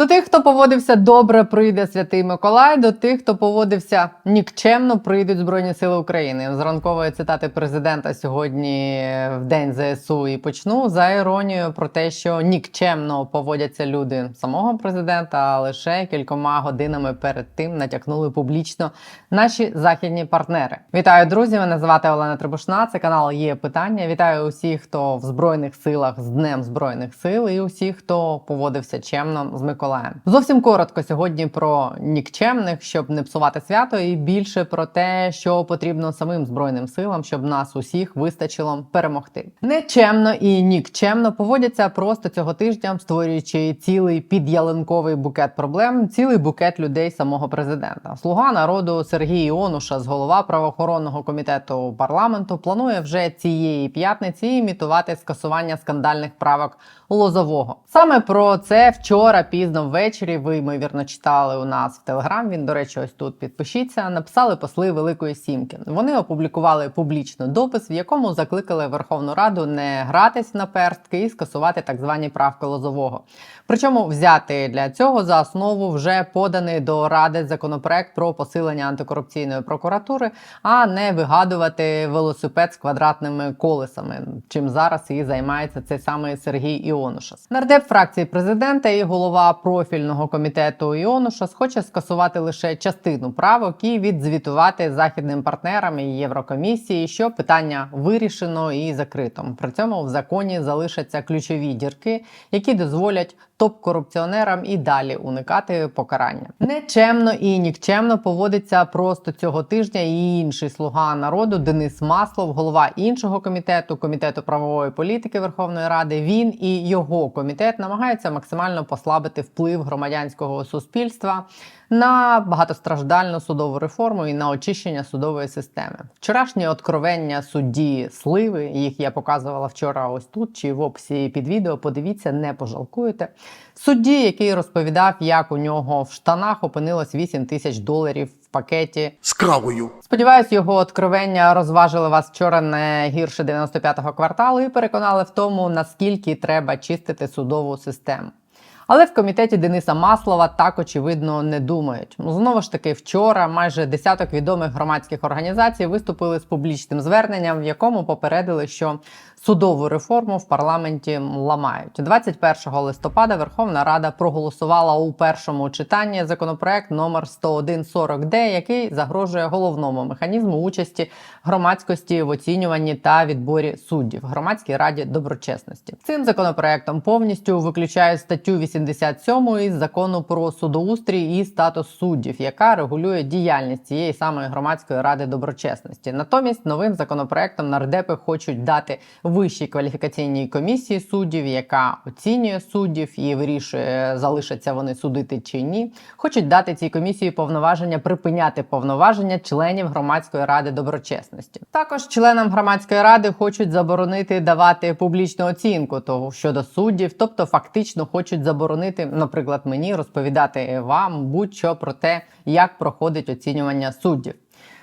До тих, хто поводився добре, прийде святий Миколай. До тих, хто поводився нікчемно, прийдуть збройні сили України. З ранкової цитати президента сьогодні в день ЗСУ і почну за іронією про те, що нікчемно поводяться люди самого президента, а лише кількома годинами перед тим натякнули публічно наші західні партнери. Вітаю, друзі! Мене звати Олена Трибушна. Це канал є питання. Вітаю усіх, хто в збройних силах з Днем Збройних сил, і усіх, хто поводився чемно з Миколаєм. Зовсім коротко сьогодні про нікчемних, щоб не псувати свято, і більше про те, що потрібно самим збройним силам, щоб нас усіх вистачило перемогти. Нечемно і нікчемно поводяться просто цього тижня, створюючи цілий підялинковий букет проблем, цілий букет людей самого президента. Слуга народу Сергій Іонуша з голова правоохоронного комітету парламенту планує вже цієї п'ятниці імітувати скасування скандальних правок Лозового. Саме про це вчора пізно ввечері. Ви ймовірно читали у нас в Телеграм. Він, до речі, ось тут підпишіться. Написали посли Великої Сімки. Вони опублікували публічно допис, в якому закликали Верховну Раду не гратись на перстки і скасувати так звані правки Лозового. Причому взяти для цього за основу вже поданий до ради законопроект про посилення антикорупційної прокуратури, а не вигадувати велосипед з квадратними колесами, чим зараз і займається цей самий Сергій Іонушас. Нардеп фракції президента і голова профільного комітету Іонушас хоче скасувати лише частину правок і відзвітувати західним партнерам і Єврокомісії, що питання вирішено і закрито. При цьому в законі залишаться ключові дірки, які дозволять топ-корупціонерам і далі уникати покарання. Нечемно і нікчемно поводиться просто цього тижня і інший слуга народу Денис Маслов, голова іншого комітету, комітету правової політики Верховної Ради. Він і його комітет намагаються максимально послабити вплив громадянського суспільства на багатостраждальну судову реформу і на очищення судової системи. Вчорашні откровення судді сливи, їх я показувала вчора. Ось тут чи в описі під відео. Подивіться, не пожалкуєте. Судді, який розповідав, як у нього в штанах опинилось 8 тисяч доларів в пакеті з кравою. Сподіваюсь, його откровення розважили вас вчора не гірше 95-го кварталу і переконали в тому, наскільки треба чистити судову систему. Але в комітеті Дениса Маслова так очевидно не думають. Ну, Знову ж таки, вчора майже десяток відомих громадських організацій виступили з публічним зверненням, в якому попередили, що судову реформу в парламенті ламають. 21 листопада Верховна Рада проголосувала у першому читанні законопроект номер 10140 д який загрожує головному механізму участі громадськості в оцінюванні та відборі суддів громадській раді доброчесності. Цим законопроектом повністю виключають статтю 87 із закону про судоустрій і статус суддів, яка регулює діяльність цієї самої громадської ради доброчесності. Натомість новим законопроектом нардепи хочуть дати вищій кваліфікаційній комісії суддів, яка оцінює суддів і вирішує, залишаться вони судити чи ні. Хочуть дати цій комісії повноваження припиняти повноваження членів громадської ради доброчесності. Також членам громадської ради хочуть заборонити давати публічну оцінку того щодо суддів, тобто фактично хочуть заборонити, наприклад, мені розповідати вам будь-що про те, як проходить оцінювання суддів.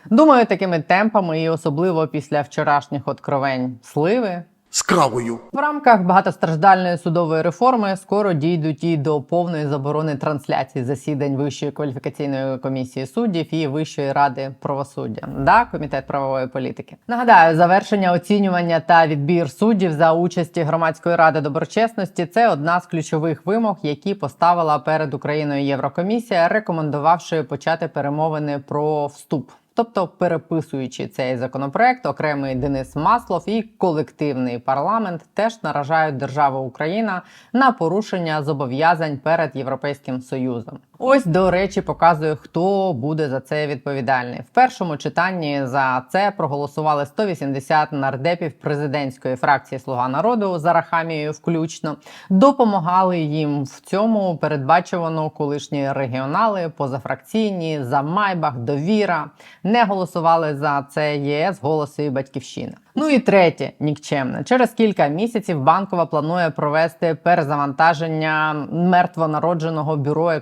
Думаю, такими темпами, і особливо після вчорашніх откровень сливи. З кравою. В рамках багатостраждальної судової реформи скоро дійдуть і до повної заборони трансляції засідань Вищої кваліфікаційної комісії суддів і Вищої ради правосуддя. Да, комітет правової політики. Нагадаю, завершення оцінювання та відбір суддів за участі громадської ради доброчесності це одна з ключових вимог, які поставила перед Україною Єврокомісія, рекомендувавши почати перемовини про вступ. Тобто, переписуючи цей законопроект, окремий Денис Маслов і колективний парламент теж наражають державу Україна на порушення зобов'язань перед Європейським Союзом. Ось до речі, показує, хто буде за це відповідальний. В першому читанні за це проголосували 180 нардепів президентської фракції Слуга народу за Рахамією включно. Допомагали їм в цьому передбачувано колишні регіонали, позафракційні, за Майбах, довіра. Не голосували за це ЄС, голоси і батьківщина. Ну і третє нікчемне. Через кілька місяців банкова планує провести перезавантаження мертвонародженого бюро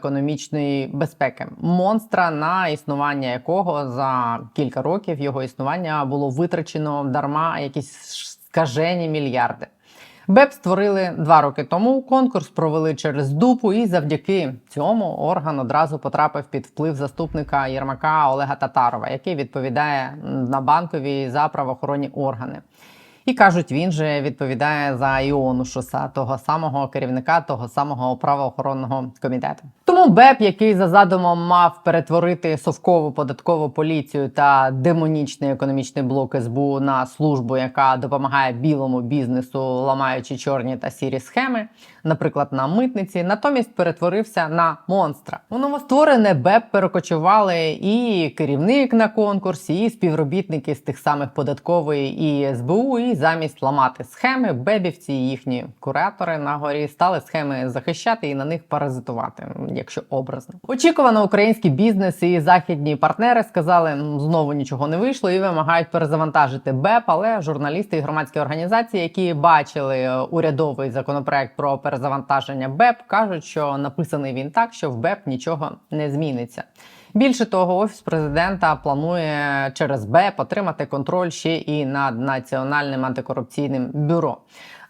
економічної безпеки, монстра, на існування якого за кілька років його існування було витрачено дарма якісь скажені мільярди. БЕП створили два роки тому. Конкурс провели через дупу, і завдяки цьому орган одразу потрапив під вплив заступника Єрмака Олега Татарова, який відповідає на банкові за правоохоронні органи. І кажуть, він же відповідає за Іонушуса, того самого керівника, того самого правоохоронного комітету. Тому БЕП, який за задумом мав перетворити совкову податкову поліцію та демонічний економічний блок СБУ на службу, яка допомагає білому бізнесу, ламаючи чорні та сірі схеми, наприклад, на митниці, натомість перетворився на монстра. У новостворене БЕП перекочували і керівник на конкурсі, і співробітники з тих самих податкової і СБУ. І замість ламати схеми, бебівці і їхні куратори на горі стали схеми захищати і на них паразитувати, якщо образно. Очікувано, український бізнес і західні партнери сказали, «М, знову нічого не вийшло і вимагають перезавантажити БЕП. Але журналісти і громадські організації, які бачили е, урядовий законопроект про перезавантаження БЕП, кажуть, що написаний він так, що в БЕП нічого не зміниться. Більше того, офіс президента планує через БЕП отримати контроль ще і над національним антикорупційним бюро,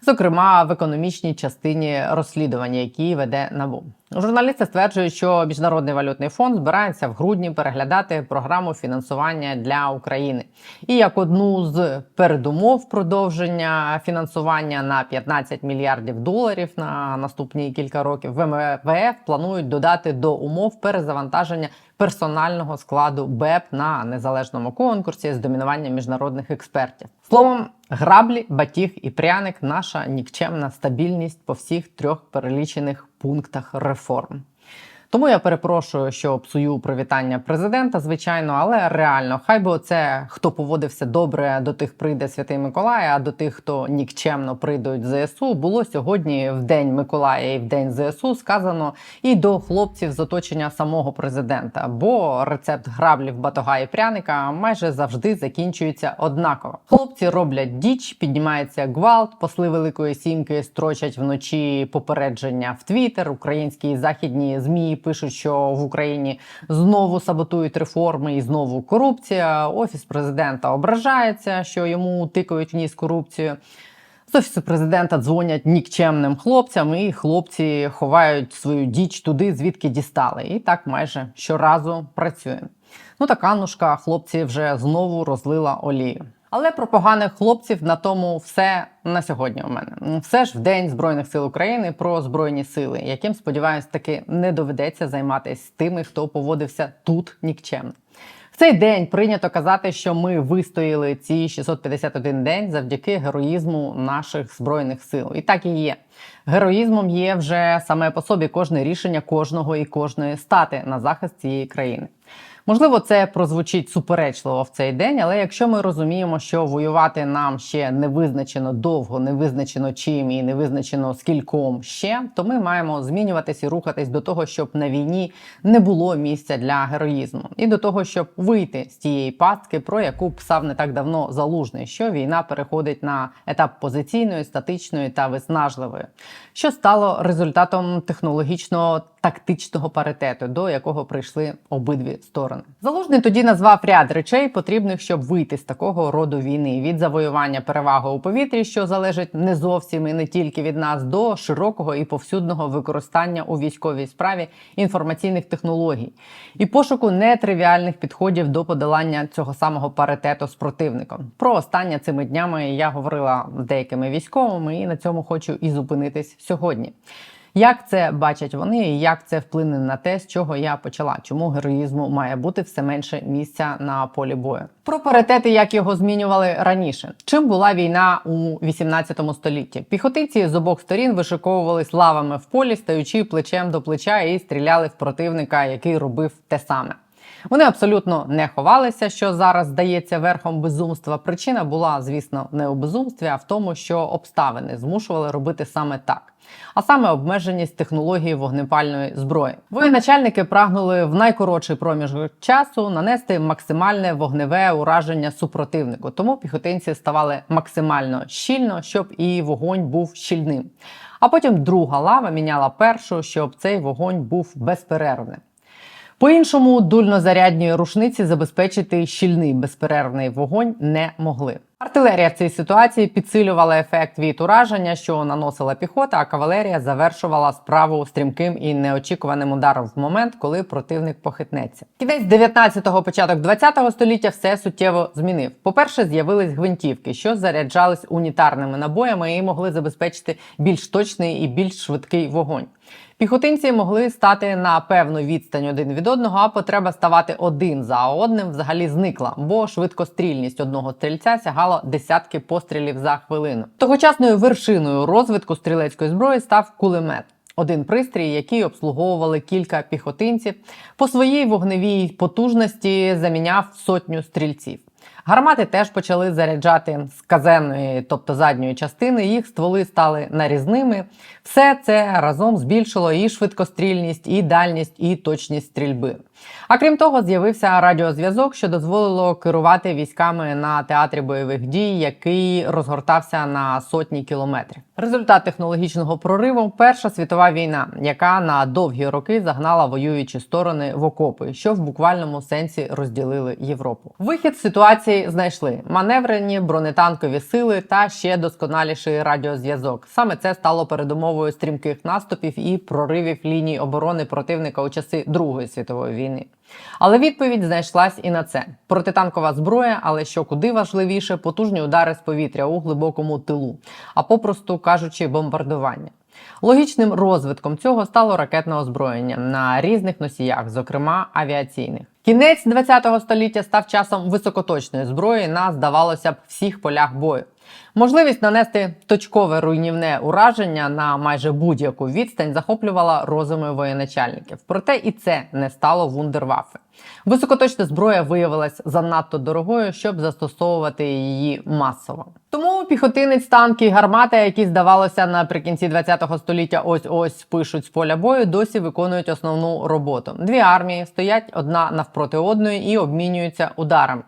зокрема в економічній частині розслідування, які веде НАБУ. Журналісти стверджують, що міжнародний валютний фонд збирається в грудні переглядати програму фінансування для України. І як одну з передумов продовження фінансування на 15 мільярдів доларів на наступні кілька років ВМВФ планують додати до умов перезавантаження персонального складу БЕП на незалежному конкурсі з домінуванням міжнародних експертів. Словом, граблі, батіг і пряник наша нікчемна стабільність по всіх трьох перелічених пунктах реформ. Тому я перепрошую, що псую привітання президента, звичайно, але реально, хай би оце, хто поводився добре, до тих прийде Святий Миколай, а до тих, хто нікчемно прийдуть в ЗСУ, було сьогодні в день Миколая і в день ЗСУ сказано і до хлопців з оточення самого президента. Бо рецепт граблів, батога і пряника майже завжди закінчується однаково. Хлопці роблять діч, піднімається гвалт, посли великої сімки строчать вночі попередження в Твіттер. Українські і західні пишуть, що в Україні знову саботують реформи і знову корупція. Офіс президента ображається, що йому тикають в ніс корупцію. З офісу президента дзвонять нікчемним хлопцям, і хлопці ховають свою діч туди, звідки дістали. І так майже щоразу працює. Ну така нушка хлопці вже знову розлила олію. Але про поганих хлопців на тому все на сьогодні. У мене все ж в день збройних сил України про збройні сили, яким сподіваюсь, таки не доведеться займатися тими, хто поводився тут нікчемно. В цей день прийнято казати, що ми вистояли ці 651 день завдяки героїзму наших збройних сил. І так і є. Героїзмом є вже саме по собі кожне рішення кожного і кожної стати на захист цієї країни. Можливо, це прозвучить суперечливо в цей день, але якщо ми розуміємо, що воювати нам ще не визначено довго, не визначено чим і не визначено скільком ще, то ми маємо змінюватись і рухатись до того, щоб на війні не було місця для героїзму, і до того, щоб вийти з тієї пастки, про яку писав не так давно залужний, що війна переходить на етап позиційної, статичної та виснажливої, що стало результатом технологічного тактичного паритету, до якого прийшли обидві сторони. Залужний тоді назвав ряд речей, потрібних, щоб вийти з такого роду війни від завоювання переваги у повітрі, що залежить не зовсім і не тільки від нас, до широкого і повсюдного використання у військовій справі інформаційних технологій і пошуку нетривіальних підходів до подолання цього самого паритету з противником. Про останнє цими днями я говорила з деякими військовими, і на цьому хочу і зупинитись сьогодні. Як це бачать вони, і як це вплине на те, з чого я почала? Чому героїзму має бути все менше місця на полі бою? Про паритети, як його змінювали раніше. Чим була війна у 18 столітті? Піхотинці з обох сторін вишиковувались лавами в полі, стаючи плечем до плеча і стріляли в противника, який робив те саме. Вони абсолютно не ховалися, що зараз здається верхом безумства. Причина була, звісно, не у безумстві, а в тому, що обставини змушували робити саме так. А саме обмеженість технології вогнепальної зброї. Воєначальники прагнули в найкоротший проміжок часу нанести максимальне вогневе ураження супротивнику. Тому піхотинці ставали максимально щільно, щоб і вогонь був щільним. А потім друга лава міняла першу, щоб цей вогонь був безперервним. По-іншому дульнозарядні рушниці забезпечити щільний безперервний вогонь не могли. Артилерія в цій ситуації підсилювала ефект від ураження, що наносила піхота, а кавалерія завершувала справу стрімким і неочікуваним ударом в момент, коли противник похитнеться. Кінець 19-го, початок 20-го століття все суттєво змінив. По-перше, з'явились гвинтівки, що заряджались унітарними набоями і могли забезпечити більш точний і більш швидкий вогонь. Піхотинці могли стати на певну відстань один від одного, а потреба ставати один за одним взагалі зникла, бо швидкострільність одного стрільця сягала десятки пострілів за хвилину. Тогочасною вершиною розвитку стрілецької зброї став кулемет. Один пристрій, який обслуговували кілька піхотинців, по своїй вогневій потужності заміняв сотню стрільців. Гармати теж почали заряджати з казенної, тобто задньої частини. Їх стволи стали нарізними. Все це разом збільшило і швидкострільність, і дальність, і точність стрільби. А крім того, з'явився радіозв'язок, що дозволило керувати військами на театрі бойових дій, який розгортався на сотні кілометрів. Результат технологічного прориву Перша світова війна, яка на довгі роки загнала воюючі сторони в окопи, що в буквальному сенсі розділили Європу. Вихід з ситуації знайшли маневрені бронетанкові сили та ще досконаліший радіозв'язок. Саме це стало передумовою стрімких наступів і проривів ліній оборони противника у часи Другої світової війни. Але відповідь знайшлась і на це: протитанкова зброя, але що куди важливіше, потужні удари з повітря у глибокому тилу, а попросту кажучи, бомбардування. Логічним розвитком цього стало ракетне озброєння на різних носіях, зокрема авіаційних. Кінець ХХ століття став часом високоточної зброї на, здавалося б, всіх полях бою. Можливість нанести точкове руйнівне ураження на майже будь-яку відстань захоплювала розуми воєначальників. Проте і це не стало вундерваффе. Високоточна зброя виявилась занадто дорогою, щоб застосовувати її масово. Тому піхотинець, танки і гармати, які здавалося наприкінці ХХ століття, ось ось пишуть з поля бою, досі виконують основну роботу. Дві армії стоять одна навпроти одної і обмінюються ударами.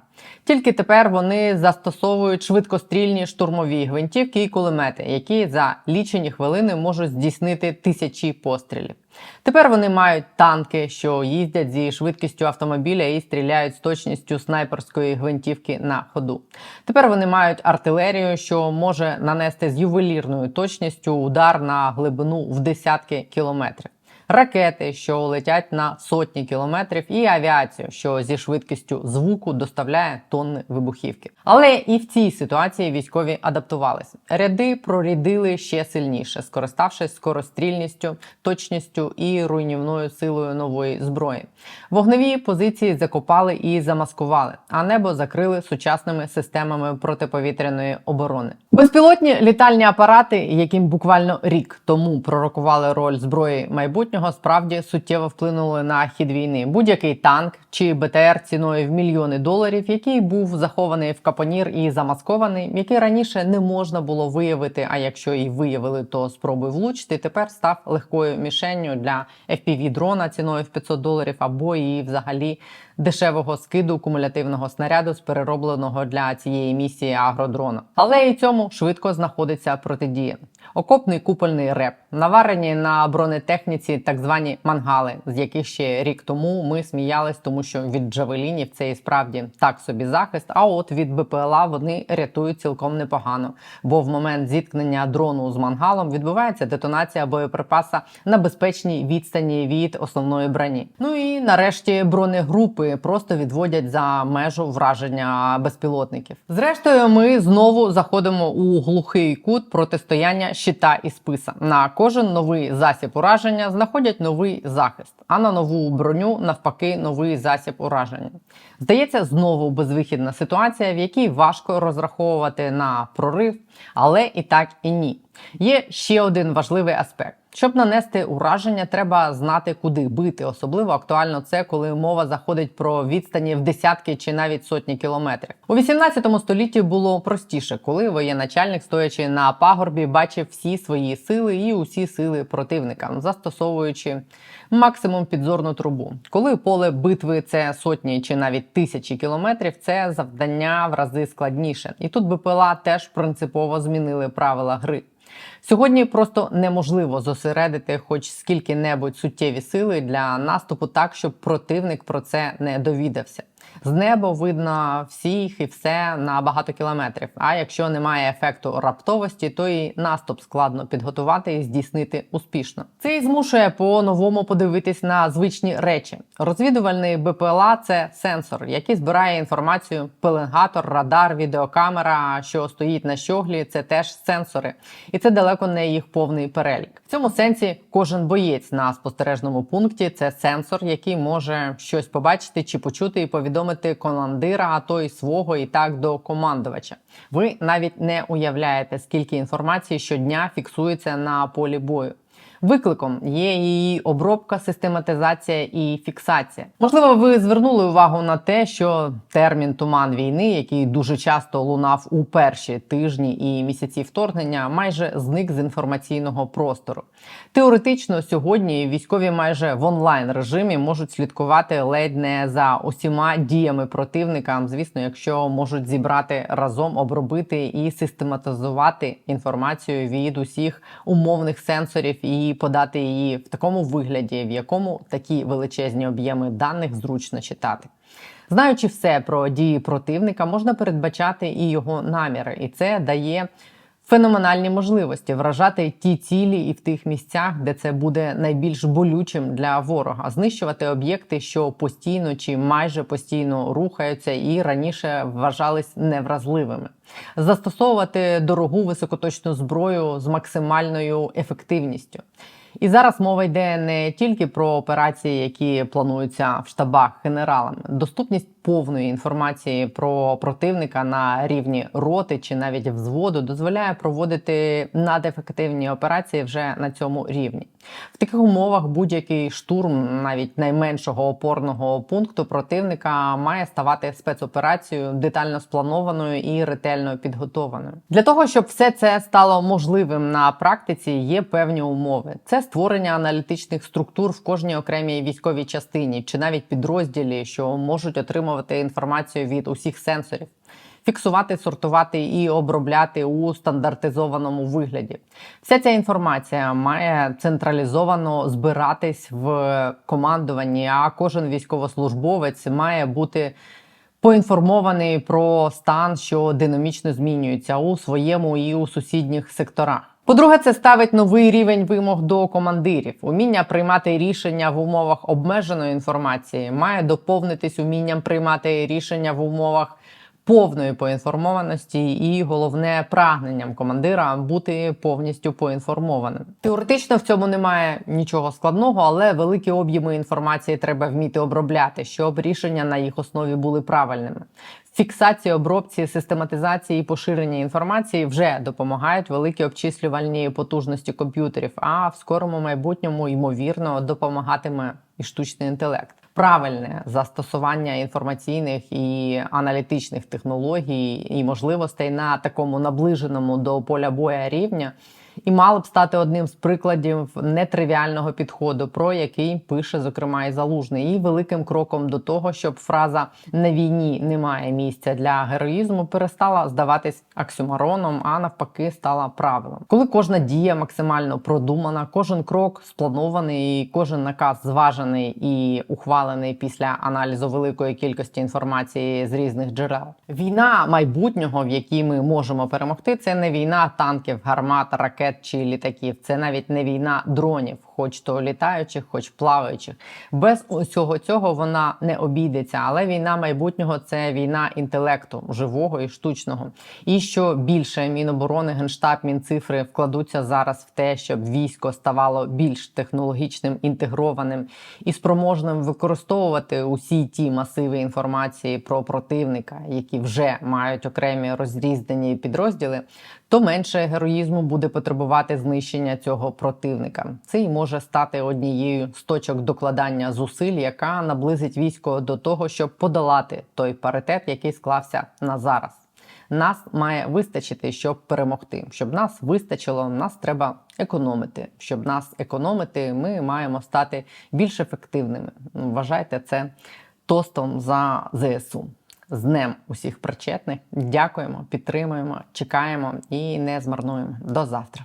Тільки тепер вони застосовують швидкострільні штурмові гвинтівки і кулемети, які за лічені хвилини можуть здійснити тисячі пострілів. Тепер вони мають танки, що їздять зі швидкістю автомобіля і стріляють з точністю снайперської гвинтівки на ходу. Тепер вони мають артилерію, що може нанести з ювелірною точністю удар на глибину в десятки кілометрів ракети, що летять на сотні кілометрів, і авіацію, що зі швидкістю звуку доставляє тонни вибухівки. Але і в цій ситуації військові адаптувалися. Ряди прорідили ще сильніше, скориставшись скорострільністю, точністю і руйнівною силою нової зброї. Вогневі позиції закопали і замаскували, а небо закрили сучасними системами протиповітряної оборони. Безпілотні літальні апарати, яким буквально рік тому пророкували роль зброї майбутнього, справді суттєво вплинули на хід війни. Будь-який танк чи БТР ціною в мільйони доларів, який був захований в капонір і замаскований, який раніше не можна було виявити. А якщо і виявили, то спробуй влучити. Тепер став легкою мішенню для fpv дрона ціною в 500 доларів або і взагалі дешевого скиду кумулятивного снаряду з переробленого для цієї місії агродрона. Але і цьому швидко знаходиться протидія. Окопний купольний реп, наварені на бронетехніці так звані мангали, з яких ще рік тому ми сміялись, тому що від джавелінів це і справді так собі захист. А от від БПЛА вони рятують цілком непогано. Бо в момент зіткнення дрону з мангалом відбувається детонація боєприпаса на безпечній відстані від основної броні. Ну і нарешті бронегрупи просто відводять за межу враження безпілотників. Зрештою, ми знову заходимо у глухий кут протистояння щита і списа. На кожен новий засіб ураження знаходять новий захист, а на нову броню навпаки новий засіб ураження. Здається, знову безвихідна ситуація, в якій важко розраховувати на прорив, але і так і ні. Є ще один важливий аспект. Щоб нанести ураження, треба знати, куди бити. Особливо актуально це, коли мова заходить про відстані в десятки чи навіть сотні кілометрів. У 18 столітті було простіше, коли воєначальник, стоячи на пагорбі, бачив всі свої сили і усі сили противника, застосовуючи максимум підзорну трубу. Коли поле битви це сотні чи навіть тисячі кілометрів, це завдання в рази складніше. І тут БПЛА теж принципово змінили правила гри. Сьогодні просто неможливо зосередити хоч скільки-небудь суттєві сили для наступу так, щоб противник про це не довідався. З неба видно всіх і все на багато кілометрів. А якщо немає ефекту раптовості, то і наступ складно підготувати і здійснити успішно. Це і змушує по-новому подивитись на звичні речі. Розвідувальний БПЛА це сенсор, який збирає інформацію. Пеленгатор, радар, відеокамера, що стоїть на щоглі, це теж сенсори, і це далеко не їх повний перелік. В цьому сенсі кожен боєць на спостережному пункті це сенсор, який може щось побачити чи почути і повідомити командира, а то й свого, і так до командувача. Ви навіть не уявляєте, скільки інформації щодня фіксується на полі бою. Викликом є її обробка, систематизація і фіксація. Можливо, ви звернули увагу на те, що термін туман війни, який дуже часто лунав у перші тижні і місяці вторгнення, майже зник з інформаційного простору. Теоретично сьогодні військові майже в онлайн режимі можуть слідкувати ледь не за усіма діями противника. Звісно, якщо можуть зібрати разом, обробити і систематизувати інформацію від усіх умовних сенсорів і подати її в такому вигляді, в якому такі величезні об'єми даних зручно читати. Знаючи все про дії противника, можна передбачати і його наміри, і це дає феноменальні можливості вражати ті цілі і в тих місцях, де це буде найбільш болючим для ворога, знищувати об'єкти, що постійно чи майже постійно рухаються і раніше вважались невразливими, застосовувати дорогу високоточну зброю з максимальною ефективністю. І зараз мова йде не тільки про операції, які плануються в штабах генералами. Доступність повної інформації про противника на рівні роти чи навіть взводу дозволяє проводити надефективні операції вже на цьому рівні. В таких умовах будь-який штурм, навіть найменшого опорного пункту противника, має ставати спецоперацією детально спланованою і ретельно підготованою. Для того щоб все це стало можливим на практиці, є певні умови. Це створення аналітичних структур в кожній окремій військовій частині чи навіть підрозділі, що можуть отримувати інформацію від усіх сенсорів. Фіксувати, сортувати і обробляти у стандартизованому вигляді. Вся ця інформація має централізовано збиратись в командуванні, а кожен військовослужбовець має бути поінформований про стан, що динамічно змінюється у своєму і у сусідніх секторах. По-друге, це ставить новий рівень вимог до командирів. Уміння приймати рішення в умовах обмеженої інформації має доповнитись умінням приймати рішення в умовах повної поінформованості, і головне прагненням командира бути повністю поінформованим. Теоретично в цьому немає нічого складного, але великі об'єми інформації треба вміти обробляти, щоб рішення на їх основі були правильними. Фіксації, обробці, систематизації і поширення інформації вже допомагають великі обчислювальні потужності комп'ютерів. А в скорому майбутньому ймовірно допомагатиме і штучний інтелект. Правильне застосування інформаційних і аналітичних технологій і можливостей на такому наближеному до поля боя рівня і мало б стати одним з прикладів нетривіального підходу, про який пише зокрема і залужний, і великим кроком до того, щоб фраза на війні немає місця для героїзму перестала здаватись аксюмароном, а навпаки, стала правилом. Коли кожна дія максимально продумана, кожен крок спланований, кожен наказ зважений і ухвалений після аналізу великої кількості інформації з різних джерел. Війна майбутнього, в якій ми можемо перемогти, це не війна танків, гармат, ракет чи літаків. Це навіть не війна дронів, хоч то літаючих, хоч плаваючих. Без усього цього вона не обійдеться. Але війна майбутнього це війна інтелекту, живого і штучного. І що більше міноборони, генштаб, мінцифри вкладуться зараз в те, щоб військо ставало більш технологічним, інтегрованим і спроможним використовувати усі ті масиви інформації про противника, які вже мають окремі розріздені підрозділи, то менше героїзму буде потребувати знищення цього противника. Це й може стати однією з точок докладання зусиль, яка наблизить військо до того, щоб подолати той паритет, який склався на зараз. Нас має вистачити, щоб перемогти. Щоб нас вистачило, нас треба економити. Щоб нас економити, ми маємо стати більш ефективними. Вважайте це тостом за ЗСУ. З днем усіх причетних. Дякуємо, підтримуємо, чекаємо і не змарнуємо. До завтра.